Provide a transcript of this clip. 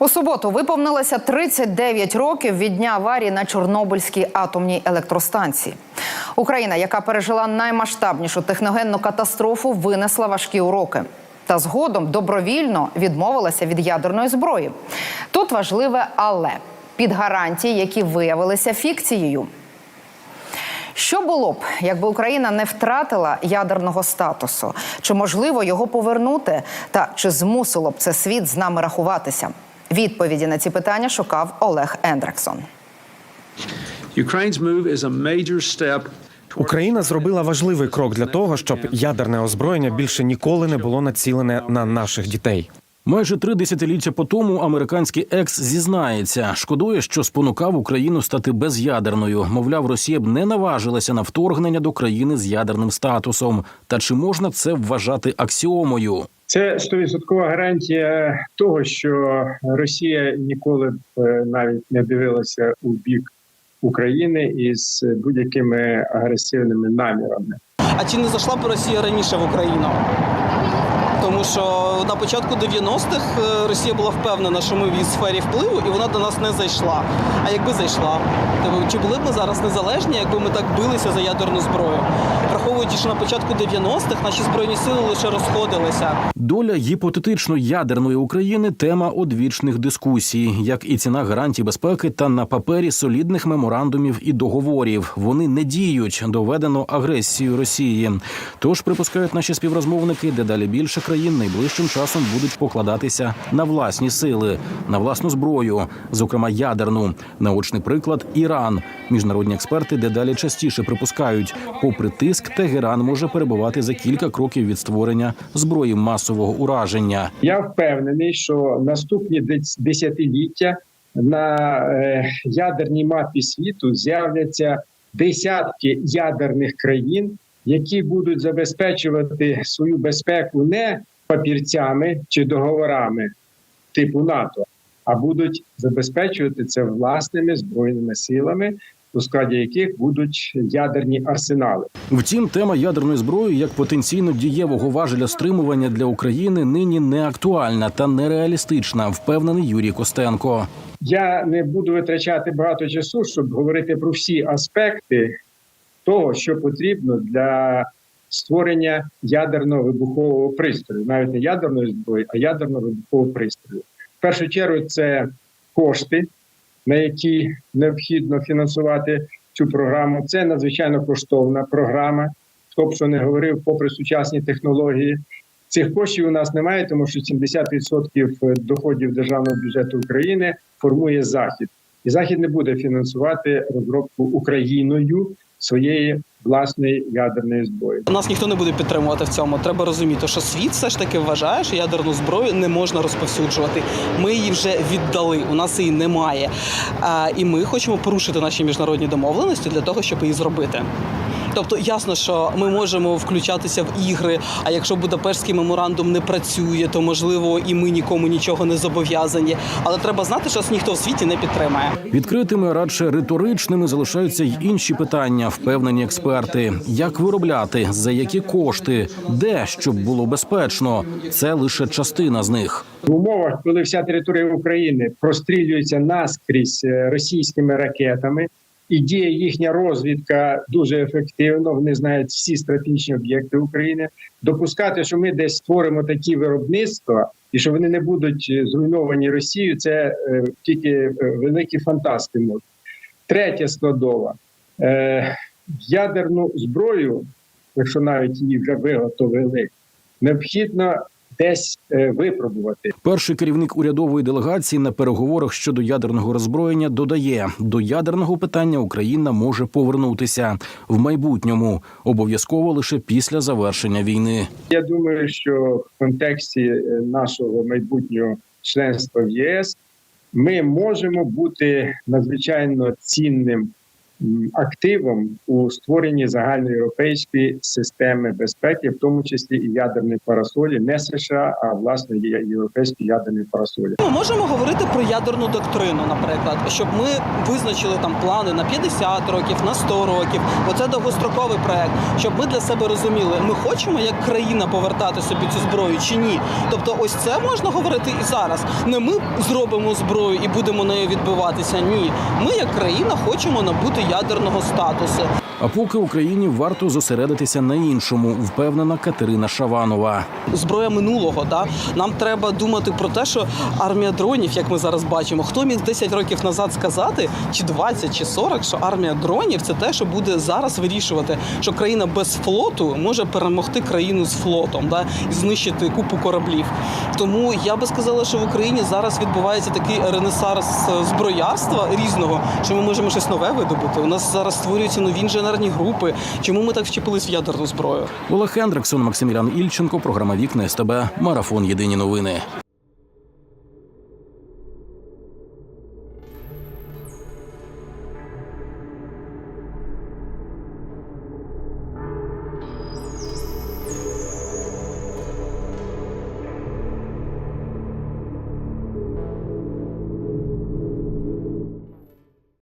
У суботу виповнилося 39 років від дня аварії на Чорнобильській атомній електростанції. Україна, яка пережила наймасштабнішу техногенну катастрофу, винесла важкі уроки. Та згодом добровільно відмовилася від ядерної зброї. Тут важливе але під гарантії, які виявилися фікцією. Що було б, якби Україна не втратила ядерного статусу? Чи можливо його повернути? Та чи змусило б це світ з нами рахуватися? Відповіді на ці питання шукав Олег Ендрексон. Україна зробила важливий крок для того, щоб ядерне озброєння більше ніколи не було націлене на наших дітей. Майже три десятиліття по тому американський екс зізнається, шкодує, що спонукав Україну стати безядерною. Мовляв, Росія б не наважилася на вторгнення до країни з ядерним статусом. Та чи можна це вважати аксіомою? Це стовідсоткова гарантія того, що Росія ніколи б е, навіть не дивилася у бік України із будь-якими агресивними намірами. А чи не зайшла б Росія раніше в Україну? Тому що на початку 90-х е, Росія була впевнена, що ми в її сфері впливу, і вона до нас не зайшла. А якби зайшла, то чи були б ми зараз незалежні, якби ми так билися за ядерну зброю? Враховуючи, що на початку 90-х наші збройні сили лише розходилися. Доля гіпотетично ядерної України тема одвічних дискусій, як і ціна гарантій безпеки та на папері солідних меморандумів і договорів. Вони не діють, доведено агресією Росії. Тож припускають наші співрозмовники, дедалі більше країн найближчим часом будуть покладатися на власні сили, на власну зброю, зокрема ядерну. Наочний приклад Іран. Міжнародні експерти дедалі частіше припускають, попри тиск, Тегеран може перебувати за кілька кроків від створення зброї масового ураження. Я впевнений, що наступні дес- десятиліття на е, ядерній мапі світу з'являться десятки ядерних країн, які будуть забезпечувати свою безпеку не папірцями чи договорами типу НАТО, а будуть забезпечувати це власними збройними силами, у складі яких будуть ядерні арсенали. Втім, тема ядерної зброї як потенційно дієвого важеля стримування для України нині не актуальна та нереалістична, впевнений Юрій Костенко. Я не буду витрачати багато часу, щоб говорити про всі аспекти того, що потрібно для створення ядерного вибухового пристрою, навіть не ядерної зброї, а ядерного вибухового пристрою. В першу чергу це кошти, на які необхідно фінансувати цю програму. Це надзвичайно коштовна програма. Хто б що не говорив, попри сучасні технології. Цих коштів у нас немає, тому що 70% доходів державного бюджету України формує захід, і захід не буде фінансувати розробку Україною своєї власної ядерної зброї. Нас ніхто не буде підтримувати в цьому. Треба розуміти, що світ все ж таки вважає, що ядерну зброю не можна розповсюджувати. Ми її вже віддали. У нас її немає. А, і ми хочемо порушити наші міжнародні домовленості для того, щоб її зробити. Тобто ясно, що ми можемо включатися в ігри. А якщо Будапештський меморандум не працює, то можливо і ми нікому нічого не зобов'язані. Але треба знати, що ніхто в світі не підтримає. Відкритими, радше риторичними залишаються й інші питання, впевнені експерти: як виробляти, за які кошти, де щоб було безпечно. Це лише частина з них. В умовах, коли вся територія України прострілюється наскрізь е, російськими ракетами, і діє їхня розвідка дуже ефективно. Вони знають всі стратегічні об'єкти України. Допускати, що ми десь створимо такі виробництва, і що вони не будуть е, зруйновані Росією, це е, тільки е, великі фантасти. Третя складова е, ядерну зброю, якщо навіть її вже виготовили, необхідно десь випробувати. Перший керівник урядової делегації на переговорах щодо ядерного роззброєння додає: до ядерного питання Україна може повернутися в майбутньому, обов'язково лише після завершення війни. Я думаю, що в контексті е, нашого майбутнього членства в ЄС ми можемо бути надзвичайно цінним активом у створенні загальноєвропейської системи безпеки, в тому числі і ядерної парасолі, не США, а власне є- європейські ядерні парасолі. Ми можемо говорити про ядерну доктрину, наприклад, щоб ми визначили там плани на 50 років, на 100 років. Бо це довгостроковий проект. Щоб ми для себе розуміли, ми хочемо як країна повертати собі цю зброю чи ні. Тобто, ось це можна говорити і зараз. Не ми зробимо зброю і будемо нею відбиватися. Ні, ми як країна хочемо набути ядерного статусу. А поки Україні варто зосередитися на іншому, впевнена Катерина Шаванова. зброя минулого. Да? Нам треба думати про те, що армія дронів, як ми зараз бачимо, хто міг 10 років назад сказати, чи 20, чи 40, що армія дронів це те, що буде зараз вирішувати, що країна без флоту може перемогти країну з флотом, да? і знищити купу кораблів. Тому я би сказала, що в Україні зараз відбувається такий ренесанс зброярства різного, що ми можемо щось нове видобути. У нас зараз створюються нові інженерні групи. Чому ми так вчепились в ядерну зброю? Олег Хендриксон, Максимілян Ільченко, програма Вікна СТБ, Марафон Єдині новини.